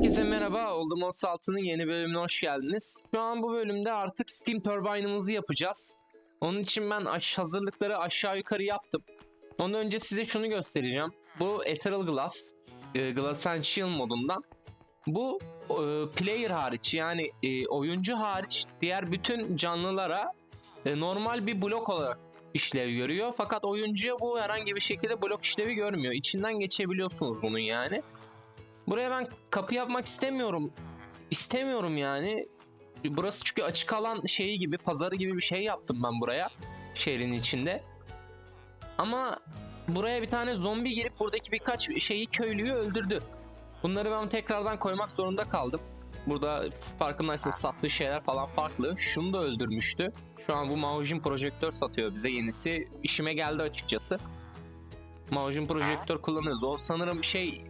Herkese merhaba, Oldum 36'nın yeni bölümüne hoş geldiniz. Şu an bu bölümde artık Steam Turbine'ımızı yapacağız. Onun için ben hazırlıkları aşağı yukarı yaptım. Ondan önce size şunu göstereceğim. Bu Ethereal Glass, e, Glass and Shield modundan. Bu e, player hariç yani e, oyuncu hariç diğer bütün canlılara normal bir blok olarak işlev görüyor. Fakat oyuncuya bu herhangi bir şekilde blok işlevi görmüyor. İçinden geçebiliyorsunuz bunun yani. Buraya ben kapı yapmak istemiyorum. İstemiyorum yani. Burası çünkü açık alan şeyi gibi, pazarı gibi bir şey yaptım ben buraya. Şehrin içinde. Ama buraya bir tane zombi girip buradaki birkaç şeyi köylüyü öldürdü. Bunları ben tekrardan koymak zorunda kaldım. Burada farkındaysanız sattığı şeyler falan farklı. Şunu da öldürmüştü. Şu an bu Maujin projektör satıyor bize yenisi. İşime geldi açıkçası. Maujin projektör kullanırız. O sanırım şey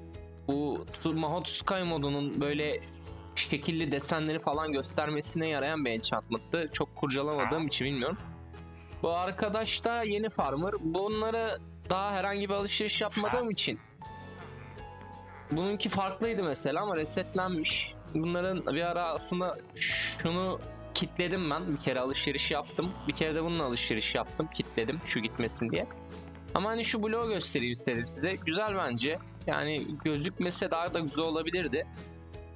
bu Mahot Sky modunun böyle şekilli desenleri falan göstermesine yarayan bir enchantment'tı. Çok kurcalamadığım için bilmiyorum. Bu arkadaş da yeni farmer. Bunları daha herhangi bir alışveriş yapmadığım için Bununki farklıydı mesela ama resetlenmiş. Bunların bir ara aslında şunu kitledim ben. Bir kere alışveriş yaptım. Bir kere de bununla alışveriş yaptım. Kitledim şu gitmesin diye. Ama hani şu bloğu göstereyim istedim size. Güzel bence. Yani gözükmese daha da güzel olabilirdi.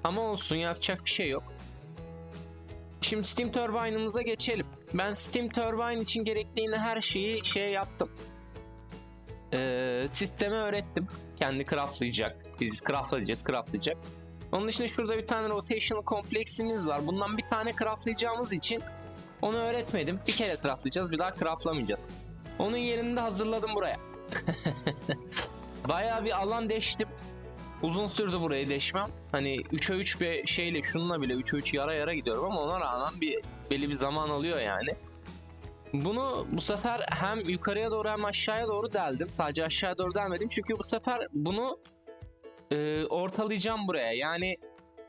Ama olsun yapacak bir şey yok. Şimdi Steam Turbine'ımıza geçelim. Ben Steam Turbine için gerekli yine her şeyi şey yaptım. Ee, sisteme öğrettim. Kendi craftlayacak. Biz craftlayacağız, craftlayacak. Onun dışında şurada bir tane rotational kompleksimiz var. Bundan bir tane craftlayacağımız için onu öğretmedim. Bir kere craftlayacağız, bir daha craftlamayacağız. Onun yerini de hazırladım buraya. Bayağı bir alan deştim. Uzun sürdü burayı deşmem. Hani 3'e 3 bir şeyle şununla bile 3'e 3 yara yara gidiyorum ama ona rağmen bir belli bir zaman alıyor yani. Bunu bu sefer hem yukarıya doğru hem aşağıya doğru deldim. Sadece aşağıya doğru delmedim. Çünkü bu sefer bunu e, ortalayacağım buraya. Yani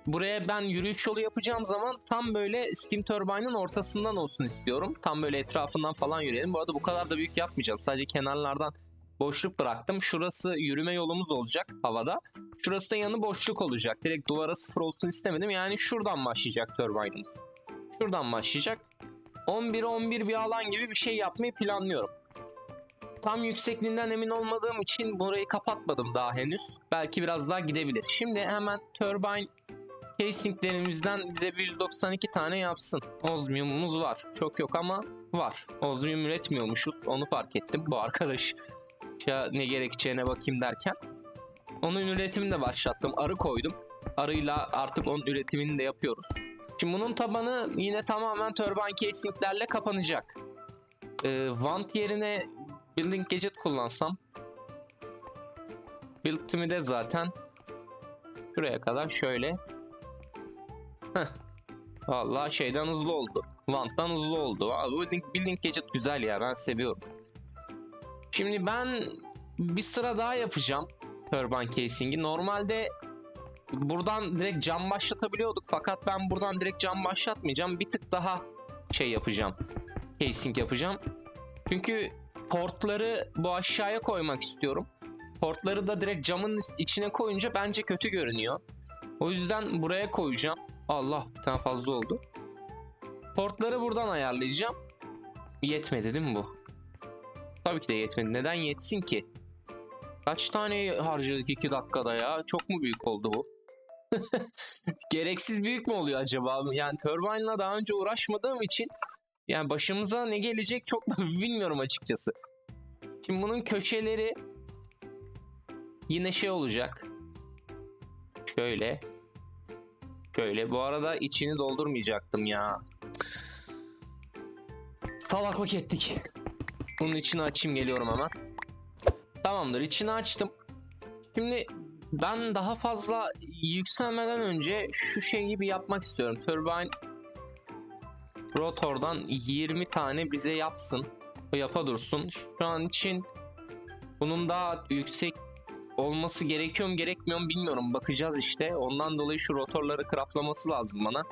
buraya ben yürüyüş yolu yapacağım zaman tam böyle Steam Turbine'ın ortasından olsun istiyorum. Tam böyle etrafından falan yürüyelim. Bu arada bu kadar da büyük yapmayacağım. Sadece kenarlardan boşluk bıraktım. Şurası yürüme yolumuz olacak havada. Şurası da yanı boşluk olacak. Direkt duvara sıfır olsun istemedim. Yani şuradan başlayacak turbine'ımız. Şuradan başlayacak. 11'e 11 bir alan gibi bir şey yapmayı planlıyorum. Tam yüksekliğinden emin olmadığım için burayı kapatmadım daha henüz. Belki biraz daha gidebilir. Şimdi hemen turbine casinglerimizden bize bir 192 tane yapsın. Osmium'umuz var. Çok yok ama var. Osmium üretmiyormuşuz. Onu fark ettim. Bu arkadaş ya ne gerekeceğine bakayım derken. Onun üretimini de başlattım. Arı koydum. Arıyla artık onun üretimini de yapıyoruz. Şimdi bunun tabanı yine tamamen turbine casinglerle kapanacak. Ee, want yerine building gadget kullansam build timi de zaten şuraya kadar şöyle Heh. Vallahi şeyden hızlı oldu. Want'tan hızlı oldu. Building, building gadget güzel ya ben seviyorum. Şimdi ben bir sıra daha yapacağım turbine casing'i. Normalde buradan direkt cam başlatabiliyorduk fakat ben buradan direkt cam başlatmayacağım. Bir tık daha şey yapacağım. Casing yapacağım. Çünkü portları bu aşağıya koymak istiyorum. Portları da direkt camın içine koyunca bence kötü görünüyor. O yüzden buraya koyacağım. Allah bir tane fazla oldu. Portları buradan ayarlayacağım. Yetmedi değil mi bu? Tabii ki de yetmedi. Neden yetsin ki? Kaç tane harcadık 2 dakikada ya? Çok mu büyük oldu bu? Gereksiz büyük mü oluyor acaba? Yani Turbine'la daha önce uğraşmadığım için yani başımıza ne gelecek çok bilmiyorum açıkçası. Şimdi bunun köşeleri yine şey olacak. Şöyle. Şöyle. Bu arada içini doldurmayacaktım ya. Salaklık ettik. Bunun içini açayım geliyorum hemen. Tamamdır içini açtım. Şimdi ben daha fazla yükselmeden önce şu şeyi bir yapmak istiyorum. Turbine rotordan 20 tane bize yapsın. Yapa dursun. Şu an için bunun daha yüksek olması gerekiyor mu gerekmiyor mu bilmiyorum. Bakacağız işte. Ondan dolayı şu rotorları craftlaması lazım bana.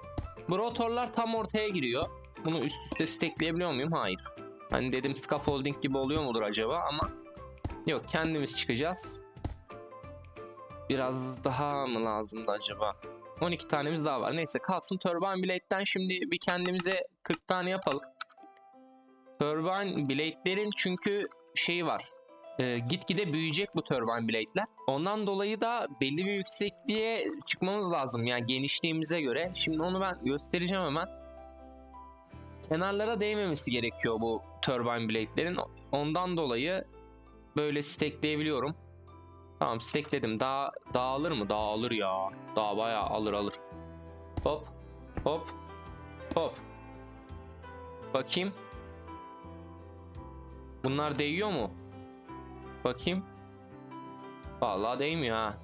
Bu rotorlar tam ortaya giriyor. Bunu üst üste stackleyebiliyor muyum? Hayır. Hani dedim scaffolding gibi oluyor mudur acaba ama yok kendimiz çıkacağız. Biraz daha mı lazımdı acaba? 12 tanemiz daha var. Neyse kalsın Turbine Blade'den şimdi bir kendimize 40 tane yapalım. Turbine Blade'lerin çünkü şeyi var. Ee, gitgide büyüyecek bu Turbine Blade'ler. Ondan dolayı da belli bir yüksekliğe çıkmamız lazım. Yani genişliğimize göre. Şimdi onu ben göstereceğim hemen. Kenarlara değmemesi gerekiyor bu Turbine Blade'lerin. Ondan dolayı böyle stackleyebiliyorum. Tamam stackledim. Daha dağılır mı? Dağılır ya. Daha bayağı alır alır. Hop. Hop. Hop. Bakayım. Bunlar değiyor mu? Bakayım. Vallahi değmiyor ha.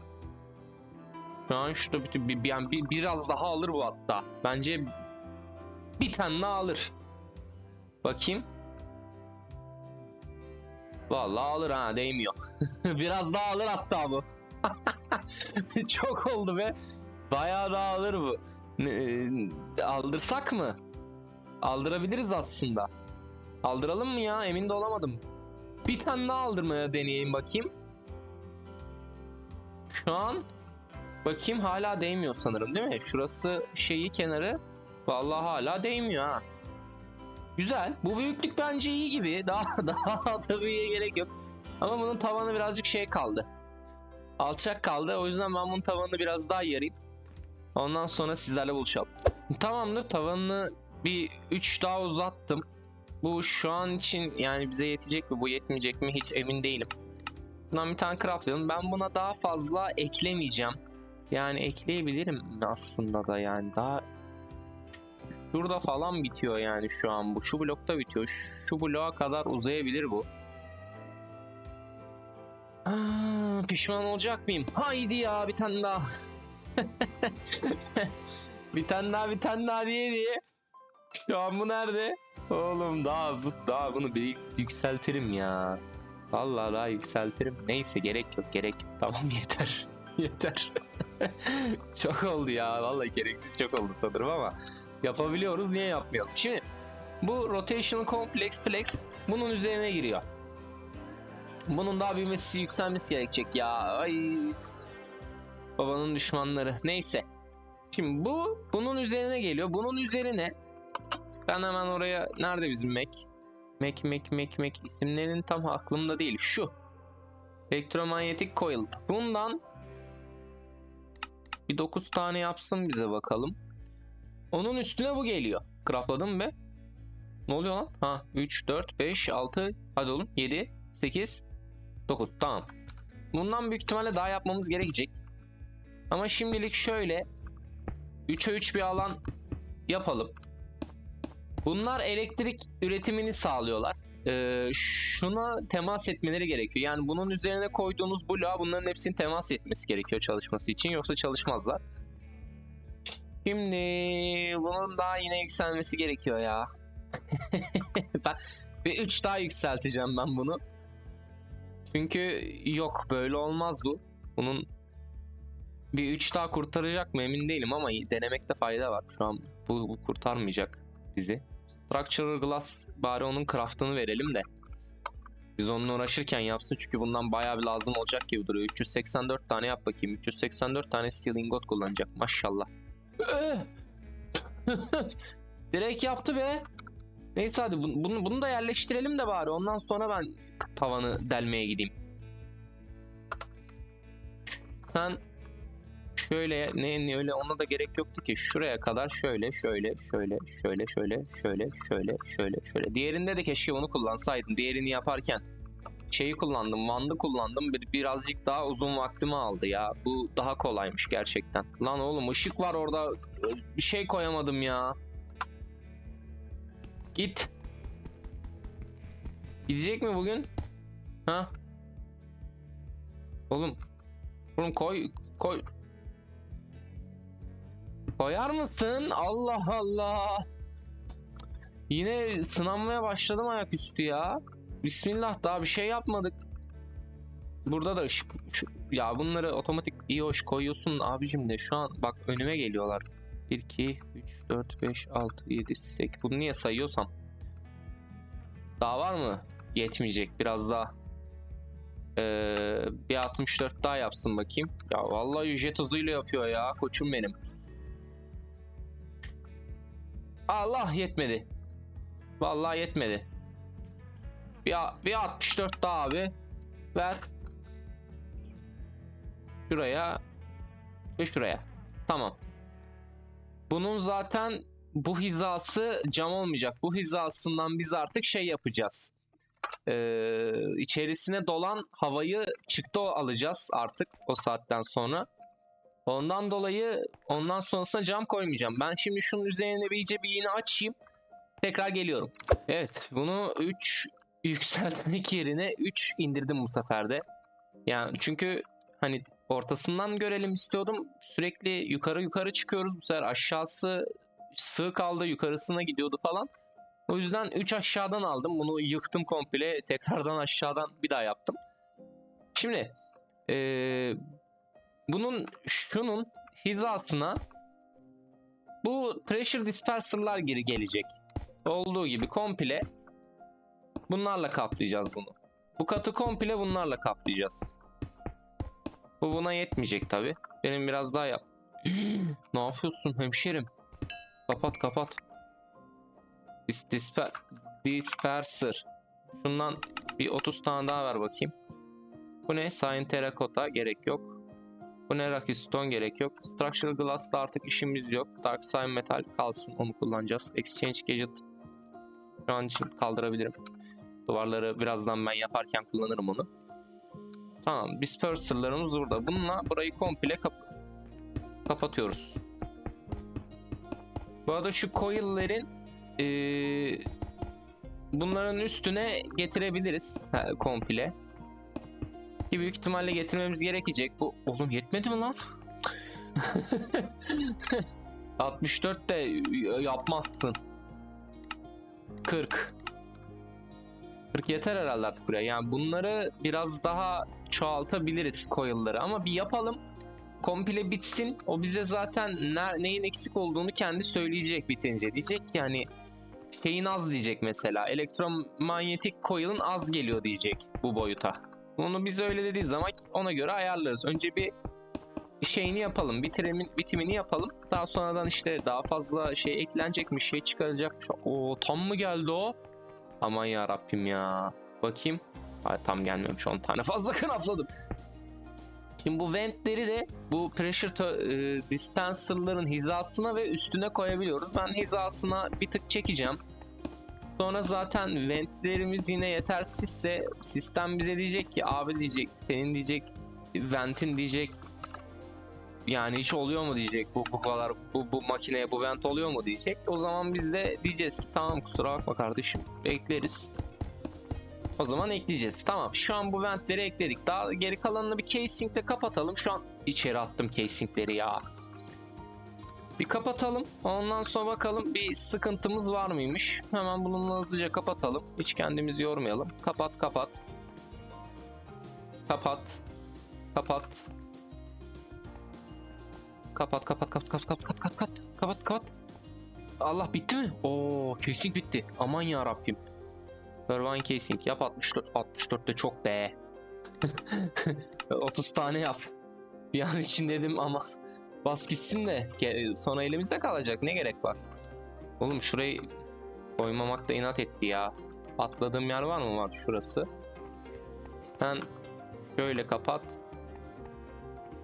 Şu an şurada bir, bir, yani bir- biraz daha alır bu hatta. Bence bir tane daha alır. Bakayım. Vallahi alır ha değmiyor. Biraz daha alır hatta bu. Çok oldu be. Bayağı daha alır bu. E, aldırsak mı? Aldırabiliriz aslında. Aldıralım mı ya? Emin de olamadım. Bir tane daha aldırmaya deneyeyim bakayım. Şu an bakayım hala değmiyor sanırım değil mi? Şurası şeyi kenarı. Vallahi hala değmiyor ha. Güzel. Bu büyüklük bence iyi gibi. Daha daha tabii gerek yok. Ama bunun tavanı birazcık şey kaldı. Alçak kaldı. O yüzden ben bunun tavanını biraz daha yarayım. Ondan sonra sizlerle buluşalım. Tamamdır. Tavanını bir 3 daha uzattım. Bu şu an için yani bize yetecek mi bu yetmeyecek mi hiç emin değilim. Bundan bir tane craftlayalım. Ben buna daha fazla eklemeyeceğim. Yani ekleyebilirim aslında da yani daha Şurada falan bitiyor yani şu an bu. Şu blokta bitiyor. Şu bloğa kadar uzayabilir bu. Aa, pişman olacak mıyım? Haydi ya bir tane daha. bir tane daha bir tane daha diye diye. Şu an bu nerede? Oğlum daha bu daha bunu bir yükseltirim ya. Vallahi daha yükseltirim. Neyse gerek yok gerek yok. Tamam yeter. yeter. çok oldu ya. Vallahi gereksiz çok oldu sanırım ama yapabiliyoruz. Niye yapmayalım? Şimdi bu rotational complex plex bunun üzerine giriyor. Bunun daha büyümesi, yükselmesi gerekecek ya. Ay. Babanın düşmanları. Neyse. Şimdi bu bunun üzerine geliyor. Bunun üzerine ben hemen oraya nerede bizim Mac? Mac Mac Mac Mac isimlerinin tam aklımda değil. Şu. Elektromanyetik coil. Bundan bir 9 tane yapsın bize bakalım. Onun üstüne bu geliyor. Craftladım mı? Ne oluyor lan? Ha 3, 4, 5, 6 hadi oğlum 7, 8, 9 tamam. Bundan büyük ihtimalle daha yapmamız gerekecek. Ama şimdilik şöyle 3'e 3 bir alan yapalım. Bunlar elektrik üretimini sağlıyorlar. Ee, şuna temas etmeleri gerekiyor. Yani bunun üzerine koyduğunuz bloğa bunların hepsinin temas etmesi gerekiyor çalışması için. Yoksa çalışmazlar. Şimdi bunun daha yine yükselmesi gerekiyor ya. ben bir 3 daha yükselteceğim ben bunu. Çünkü yok böyle olmaz bu. Bunun bir 3 daha kurtaracak mı emin değilim ama denemekte fayda var. Şu an bu, bu kurtarmayacak bizi. Structural Glass bari onun craftını verelim de. Biz onunla uğraşırken yapsın çünkü bundan bayağı bir lazım olacak gibi duruyor. 384 tane yap bakayım. 384 tane steel ingot kullanacak maşallah. Direkt yaptı be. Neyse hadi bunu, bunu da yerleştirelim de bari. Ondan sonra ben tavanı delmeye gideyim. Sen şöyle ne, ne öyle ona da gerek yoktu ki. Şuraya kadar şöyle şöyle şöyle şöyle şöyle şöyle şöyle şöyle şöyle. Diğerinde de keşke onu kullansaydım. Diğerini yaparken şeyi kullandım. Vandı kullandım. Bir, birazcık daha uzun vaktimi aldı ya. Bu daha kolaymış gerçekten. Lan oğlum ışık var orada. Bir şey koyamadım ya. Git. Gidecek mi bugün? Ha? Oğlum. Oğlum koy koy. Koyar mısın? Allah Allah. Yine sınanmaya başladım ayaküstü ya. Bismillah daha bir şey yapmadık. Burada da ışık. şu- ya bunları otomatik iyi hoş koyuyorsun abicim de şu an bak önüme geliyorlar. 1, 2, 3, 4, 5, 6, 7, 8. Bunu niye sayıyorsam? Daha var mı? Yetmeyecek biraz daha. Ee, bir 64 daha yapsın bakayım. Ya vallahi jet hızıyla yapıyor ya koçum benim. Allah yetmedi. Vallahi yetmedi. Bir, bir 64 daha abi. Ver. Şuraya ve şuraya. Tamam. Bunun zaten bu hizası cam olmayacak. Bu hizasından biz artık şey yapacağız. Ee, içerisine dolan havayı çıktı alacağız artık o saatten sonra. Ondan dolayı ondan sonrasına cam koymayacağım. Ben şimdi şunun üzerine bir iyice bir iğne açayım. Tekrar geliyorum. Evet bunu 3 yükseltmek yerine 3 indirdim bu sefer de. Yani çünkü hani ortasından görelim istiyordum. Sürekli yukarı yukarı çıkıyoruz. Bu sefer aşağısı sığ kaldı yukarısına gidiyordu falan. O yüzden 3 aşağıdan aldım. Bunu yıktım komple. Tekrardan aşağıdan bir daha yaptım. Şimdi eee, bunun şunun hizasına bu pressure disperser'lar geri gelecek. Olduğu gibi komple bunlarla kaplayacağız bunu. Bu katı komple bunlarla kaplayacağız. Bu buna yetmeyecek tabi. Benim biraz daha yap. ne yapıyorsun hemşerim? Kapat kapat. Dis disper disperser. Şundan bir 30 tane daha ver bakayım. Bu ne? Cyan Terracotta gerek yok. Bu ne? Rocky Stone gerek yok. Structural Glass'ta artık işimiz yok. Dark Cyan Metal kalsın onu kullanacağız. Exchange Gadget şu an için kaldırabilirim. Duvarları birazdan ben yaparken kullanırım onu. Tamam. Disperser'larımız burada. Bununla burayı komple kap- kapatıyoruz. Bu arada şu coil'lerin eee, bunların üstüne getirebiliriz ha, komple. Ki büyük ihtimalle getirmemiz gerekecek. Bu oğlum yetmedi mi lan? 64 de yapmazsın. 40. 40 yeter herhalde artık buraya. Yani bunları biraz daha çoğaltabiliriz coil'ları ama bir yapalım. Komple bitsin. O bize zaten ne, neyin eksik olduğunu kendi söyleyecek bitince. Diyecek ki hani şeyin az diyecek mesela. Elektromanyetik coil'ın az geliyor diyecek bu boyuta. Onu biz öyle dediği zaman ona göre ayarlarız. Önce bir şeyini yapalım. Bitirimin, bitimini yapalım. Daha sonradan işte daha fazla şey eklenecekmiş, şey çıkaracakmış. O tam mı geldi o? Aman ya Rabbim ya. Bakayım. Ay, tam gelmemiş 10 tane fazla kanafladım. Şimdi bu ventleri de bu pressure e, dispenser'ların hizasına ve üstüne koyabiliyoruz. Ben hizasına bir tık çekeceğim. Sonra zaten ventlerimiz yine yetersizse sistem bize diyecek ki abi diyecek senin diyecek ventin diyecek yani hiç oluyor mu diyecek bu bu bu, bu makineye bu vent oluyor mu diyecek. O zaman biz de diyeceğiz ki tamam kusura bakma kardeşim bekleriz. O zaman ekleyeceğiz. Tamam şu an bu ventleri ekledik. Daha geri kalanını bir casingle kapatalım. Şu an içeri attım casingleri ya. Bir kapatalım. Ondan sonra bakalım bir sıkıntımız var mıymış. Hemen bununla hızlıca kapatalım. Hiç kendimizi yormayalım. Kapat kapat. Kapat. Kapat. Kapat kapat kapat kapat kapat kapat kapat kapat kapat. Allah bitti mi? Oo casing bitti. Aman ya Rabbim. Turbine casing yap 64 64 de çok be. 30 tane yap. Bir an için dedim ama bas gitsin de sonra elimizde kalacak ne gerek var? Oğlum şurayı koymamakta inat etti ya. Atladığım yer var mı? Var şurası. Ben şöyle kapat.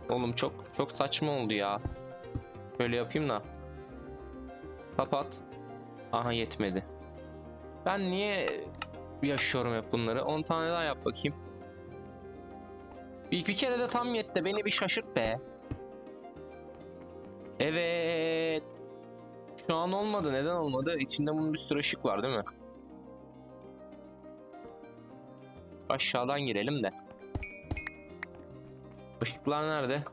Oğlum çok çok saçma oldu ya. Şöyle yapayım da. Kapat. Aha yetmedi. Ben niye yaşıyorum hep bunları? 10 tane daha yap bakayım. Bir, bir kere de tam yetti. Beni bir şaşırt be. Evet. Şu an olmadı. Neden olmadı? İçinde bunun bir sürü ışık var değil mi? Aşağıdan girelim de. Işıklar nerede?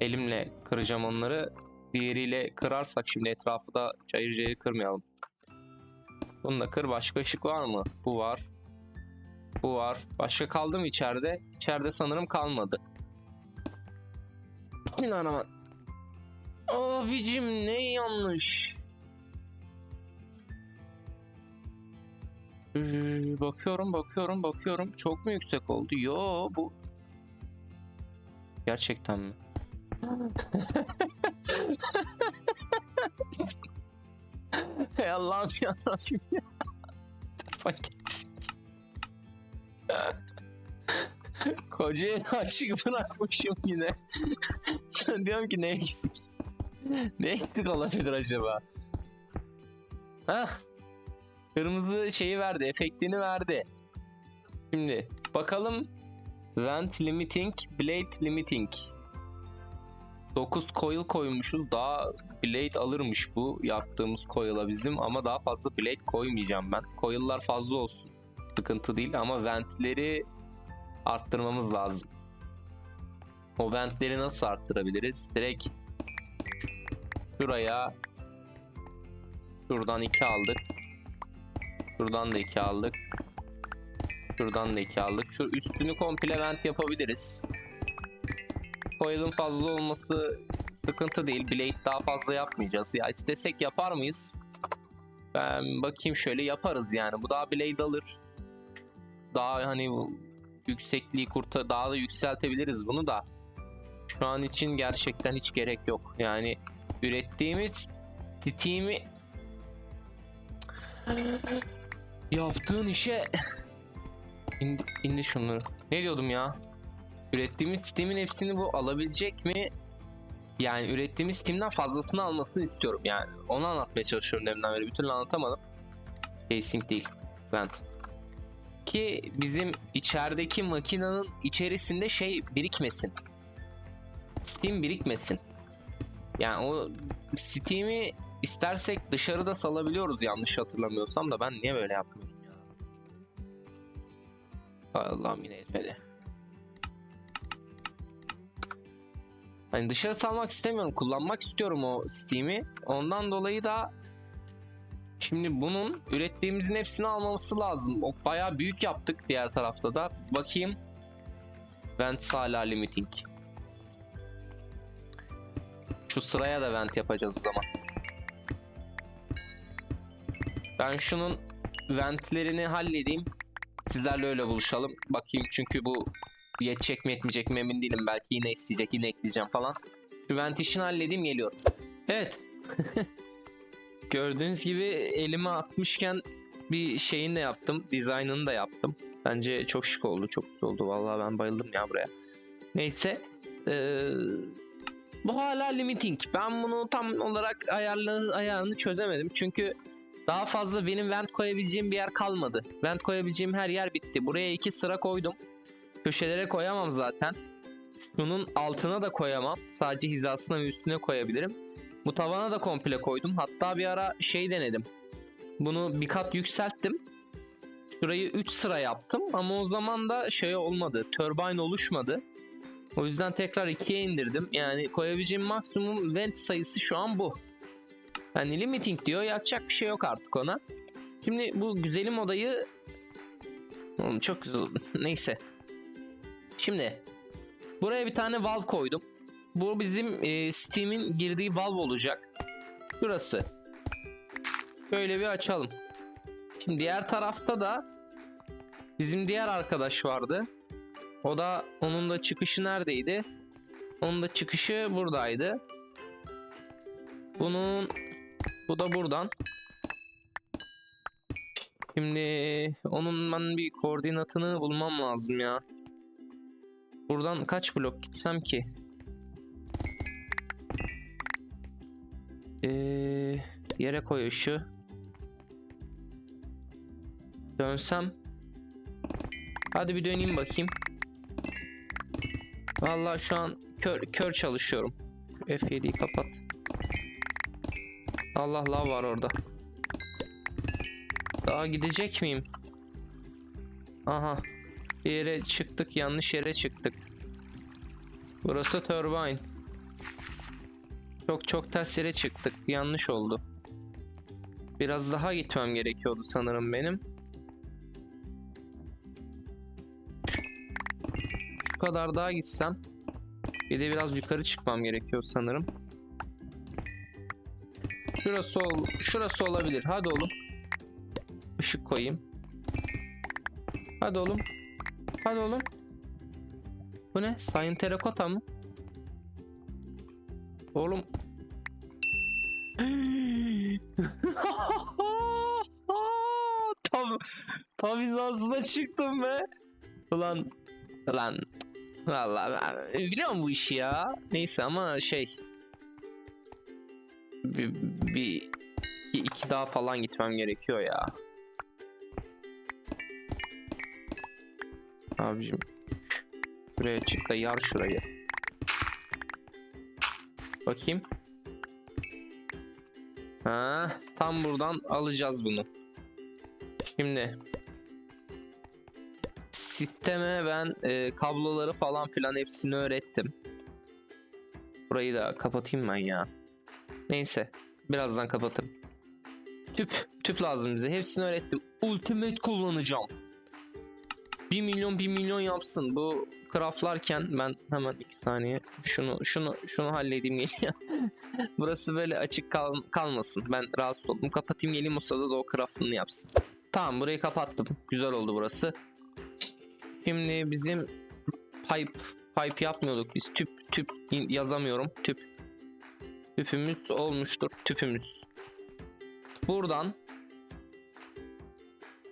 Elimle kıracağım onları. Diğeriyle kırarsak şimdi etrafı da çayır çayır kırmayalım. Bunu da kır. Başka ışık var mı? Bu var. Bu var. Başka kaldı mı içeride? İçeride sanırım kalmadı. Bismillahirrahmanirrahim. Abicim ne yanlış. Bakıyorum bakıyorum bakıyorum. Çok mu yüksek oldu? Yo bu. Gerçekten mi? Allah'ım yarabbim ya. Dur bakayım. Koca yeri açık bırakmışım yine. Diyorum ki ne eksik? Ne eksik olabilir acaba? Hah. Kırmızı şeyi verdi, efektini verdi. Şimdi bakalım. Vent limiting, blade limiting. 9 coil koymuşuz. Daha blade alırmış bu yaptığımız coil'a bizim ama daha fazla blade koymayacağım ben. Coil'lar fazla olsun. Sıkıntı değil ama ventleri arttırmamız lazım. O ventleri nasıl arttırabiliriz? Direkt şuraya şuradan 2 aldık. Şuradan da 2 aldık. Şuradan da 2 aldık. Şu üstünü komple vent yapabiliriz. Coil'ın fazla olması sıkıntı değil. Blade daha fazla yapmayacağız. Ya istesek yapar mıyız? Ben bakayım şöyle yaparız yani. Bu daha blade alır. Daha hani yüksekliği kurta daha da yükseltebiliriz bunu da. Şu an için gerçekten hiç gerek yok. Yani ürettiğimiz Steam'i yaptığın işe indi, indi şunları. Ne diyordum ya? Ürettiğimiz Steam'in hepsini bu alabilecek mi? Yani ürettiğimiz Steam'den fazlasını almasını istiyorum yani. Onu anlatmaya çalışıyorum deminden beri. Bir türlü anlatamadım. Casing değil. Vent. Ki bizim içerideki makinenin içerisinde şey birikmesin. Steam birikmesin. Yani o Steam'i istersek dışarıda salabiliyoruz yanlış hatırlamıyorsam da ben niye böyle yapmıyorum Allah'ım yine etmedi. Hani dışarı salmak istemiyorum. Kullanmak istiyorum o Steam'i. Ondan dolayı da şimdi bunun ürettiğimizin hepsini almaması lazım. O bayağı büyük yaptık diğer tarafta da. Bakayım. Vent hala limiting. Şu sıraya da vent yapacağız o zaman. Ben şunun ventlerini halledeyim. Sizlerle öyle buluşalım. Bakayım çünkü bu yetecek mi yetmeyecek mi emin değilim. Belki yine isteyecek yine ekleyeceğim falan. Şu vent işini halledeyim geliyorum. Evet. Gördüğünüz gibi elime atmışken bir şeyini de yaptım. Dizaynını da yaptım. Bence çok şık oldu. Çok güzel oldu. Vallahi ben bayıldım ya buraya. Neyse. Ee, bu hala limiting. Ben bunu tam olarak ayarlarını, ayarını çözemedim. Çünkü daha fazla benim vent koyabileceğim bir yer kalmadı. Vent koyabileceğim her yer bitti. Buraya iki sıra koydum. Köşelere koyamam zaten. Şunun altına da koyamam. Sadece hizasına ve üstüne koyabilirim. Bu tavana da komple koydum. Hatta bir ara şey denedim. Bunu bir kat yükselttim. Şurayı 3 sıra yaptım ama o zaman da şey olmadı. Turbine oluşmadı. O yüzden tekrar 2'ye indirdim. Yani koyabileceğim maksimum vent sayısı şu an bu. Yani limiting diyor. Yapacak bir şey yok artık ona. Şimdi bu güzelim odayı Oğlum çok güzel. Neyse. Şimdi buraya bir tane valve koydum. Bu bizim e, Steam'in girdiği valve olacak. Burası. Böyle bir açalım. Şimdi diğer tarafta da bizim diğer arkadaş vardı. O da onun da çıkışı neredeydi? Onun da çıkışı buradaydı. Bunun bu da buradan. Şimdi onun ben bir koordinatını bulmam lazım ya. Buradan kaç blok gitsem ki? Ee, yere koy ışığı. Dönsem. Hadi bir döneyim bakayım. Vallahi şu an kör, kör çalışıyorum. F7'yi kapat. Allah lav var orada. Daha gidecek miyim? Aha. Bir yere çıktık. Yanlış yere çıktık. Burası turbine. Çok çok ters yere çıktık. Yanlış oldu. Biraz daha gitmem gerekiyordu sanırım benim. Şu kadar daha gitsem. Bir de biraz yukarı çıkmam gerekiyor sanırım. Şurası ol şurası olabilir. Hadi oğlum. Işık koyayım. Hadi oğlum. Hadi oğlum. Bu ne? Sayın Terakota mı? Oğlum. Tam hizasına çıktım be. Ulan. Ulan. Vallahi ben biliyorum bu işi ya. Neyse ama şey. Bir, iki, iki daha falan gitmem gerekiyor ya. Abicim. Buraya çık da yar şurayı. Bakayım. Ha, tam buradan alacağız bunu. Şimdi sisteme ben e, kabloları falan filan hepsini öğrettim. Burayı da kapatayım ben ya. Neyse, birazdan kapatırım. Tüp, tüp lazım bize. Hepsini öğrettim. Ultimate kullanacağım. 1 milyon 1 milyon yapsın. Bu craftlarken ben hemen 2 saniye şunu şunu şunu halledeyim geliyor. Burası böyle açık kal- kalmasın. Ben rahatsız oldum. Kapatayım geleyim o sırada da o craftını yapsın. Tamam burayı kapattım. Güzel oldu burası. Şimdi bizim pipe pipe yapmıyorduk biz. Tüp tüp yazamıyorum. Tüp. Tüpümüz olmuştur. Tüpümüz. Buradan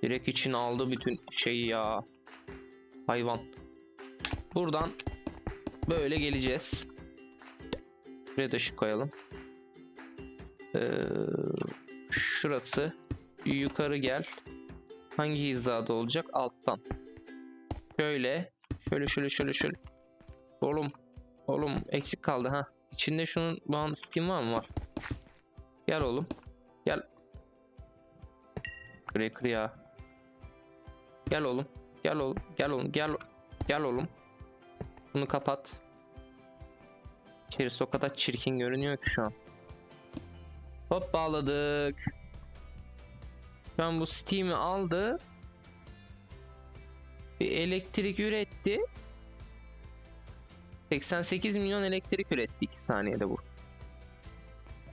direkt için aldı bütün şeyi ya. Hayvan. Buradan böyle geleceğiz. Buraya da ışık koyalım. Ee, şurası. Yukarı gel. Hangi hizada olacak? Alttan. Şöyle. Şöyle şöyle şöyle şöyle. Oğlum. Oğlum eksik kaldı ha. İçinde şunun bu an Steam var mı? Var. Gel oğlum. Gel. Cracker ya. Gel oğlum. Gel oğlum. Gel oğlum. Gel. Gel oğlum. Bunu kapat. İçerisi o kadar çirkin görünüyor ki şu an. Hop bağladık. Şu an bu Steam'i aldı. Bir elektrik üretti. 88 milyon elektrik üretti 2 saniyede bu.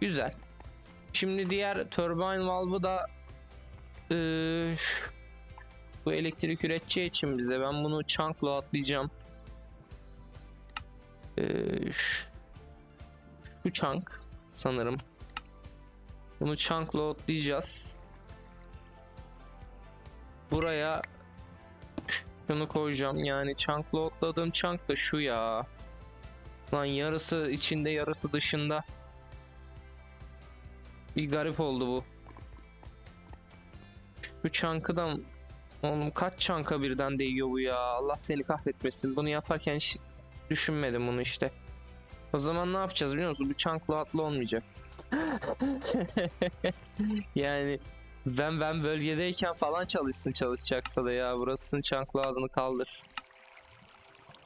Güzel. Şimdi diğer turbine valve'ı da eee, bu elektrik üreteceği için bize ben bunu chunk'la atlayacağım. Eee, şu- chunk sanırım. Bunu chunk'la atlayacağız. Buraya şunu koyacağım. Yani chunk'la otladığım chunk da şu ya. Lan yarısı içinde yarısı dışında. Bir garip oldu bu. Şu chunk'ı da Oğlum kaç çanka birden değiyor bu ya. Allah seni kahretmesin. Bunu yaparken hiç düşünmedim bunu işte. O zaman ne yapacağız biliyor musun? Bu çanklı atlı olmayacak. yani ben ben bölgedeyken falan çalışsın çalışacaksa da ya. Burasının çanklı adını kaldır.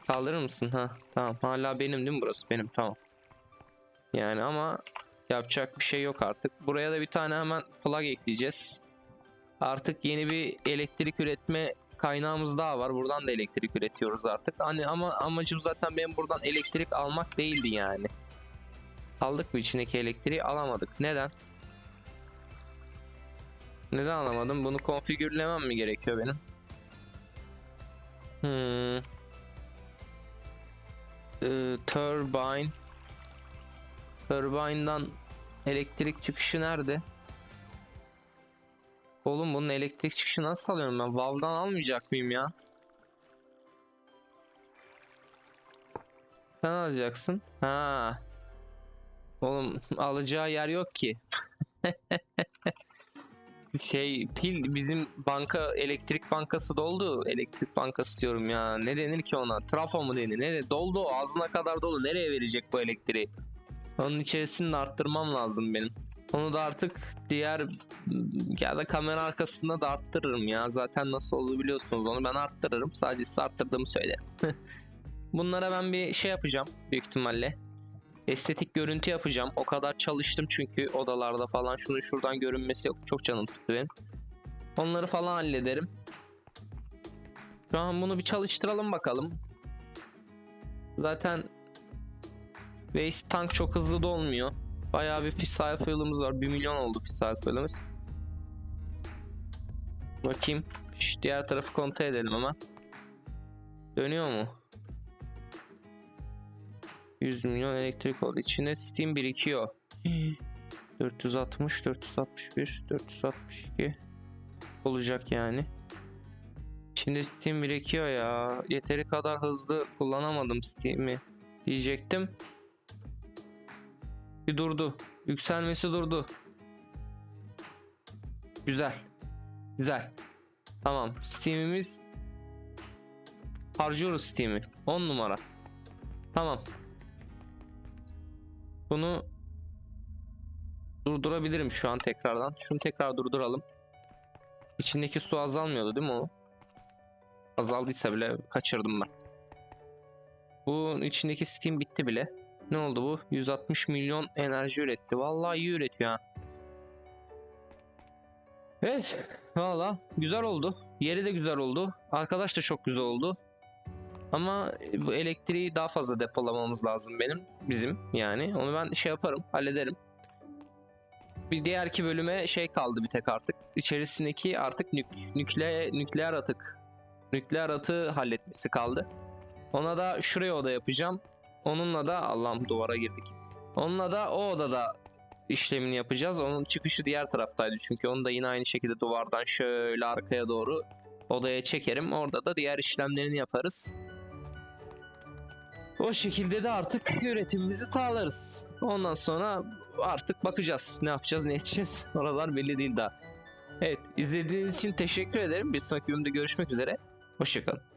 Kaldırır mısın? Ha tamam. Hala benim değil mi burası? Benim tamam. Yani ama yapacak bir şey yok artık. Buraya da bir tane hemen plug ekleyeceğiz. Artık yeni bir elektrik üretme kaynağımız daha var. Buradan da elektrik üretiyoruz artık. Hani ama amacım zaten benim buradan elektrik almak değildi yani. Aldık mı içindeki elektriği? Alamadık. Neden? Neden alamadım? Bunu konfigürlemem mi gerekiyor benim? Hmm. Ee, turbine. Turbine'dan elektrik çıkışı nerede? Oğlum bunun elektrik çıkışı nasıl alıyorum ben? Valve'dan almayacak mıyım ya? Sen alacaksın. Ha. Oğlum alacağı yer yok ki. şey pil bizim banka elektrik bankası doldu. Elektrik bankası diyorum ya. Ne denir ki ona? Trafo mu denir? Ne doldu ağzına kadar dolu. Nereye verecek bu elektriği? Onun içerisini de arttırmam lazım benim. Onu da artık diğer ya da kamera arkasında da arttırırım ya. Zaten nasıl olduğunu biliyorsunuz onu ben arttırırım. Sadece size arttırdığımı söylerim. Bunlara ben bir şey yapacağım büyük ihtimalle. Estetik görüntü yapacağım. O kadar çalıştım çünkü odalarda falan. Şunun şuradan görünmesi. Çok canım sıktı benim. Onları falan hallederim. Şu an bunu bir çalıştıralım bakalım. Zaten Waste tank çok hızlı dolmuyor. Bayağı bir fissile fuel'ımız var. 1 milyon oldu fissile fuel'ımız. Bakayım. Şu diğer tarafı kontrol edelim hemen. Dönüyor mu? 100 milyon elektrik oldu. İçinde steam birikiyor. 460, 461, 462. olacak yani. Şimdi Steam birikiyor ya. Yeteri kadar hızlı kullanamadım Steam'i diyecektim. Bir durdu. Yükselmesi durdu. Güzel. Güzel. Tamam. Steam'imiz harcıyoruz Steam'i. 10 numara. Tamam. Bunu durdurabilirim şu an tekrardan. Şunu tekrar durduralım. İçindeki su azalmıyordu değil mi o? Azaldıysa bile kaçırdım ben. Bunun içindeki Steam bitti bile. Ne oldu bu? 160 milyon enerji üretti. Vallahi iyi üretiyor ha. Evet. Valla güzel oldu. Yeri de güzel oldu. Arkadaş da çok güzel oldu. Ama bu elektriği daha fazla depolamamız lazım benim. Bizim yani. Onu ben şey yaparım. Hallederim. Bir diğerki bölüme şey kaldı bir tek artık. İçerisindeki artık nük nükle nükleer atık. Nükleer atığı halletmesi kaldı. Ona da şuraya oda yapacağım. Onunla da Allah'ım duvara girdik. Onunla da o odada işlemini yapacağız. Onun çıkışı diğer taraftaydı çünkü onu da yine aynı şekilde duvardan şöyle arkaya doğru odaya çekerim. Orada da diğer işlemlerini yaparız. O şekilde de artık üretimimizi sağlarız. Ondan sonra artık bakacağız. Ne yapacağız, ne edeceğiz. Oralar belli değil daha. Evet, izlediğiniz için teşekkür ederim. Bir sonraki bölümde görüşmek üzere. Hoşçakalın.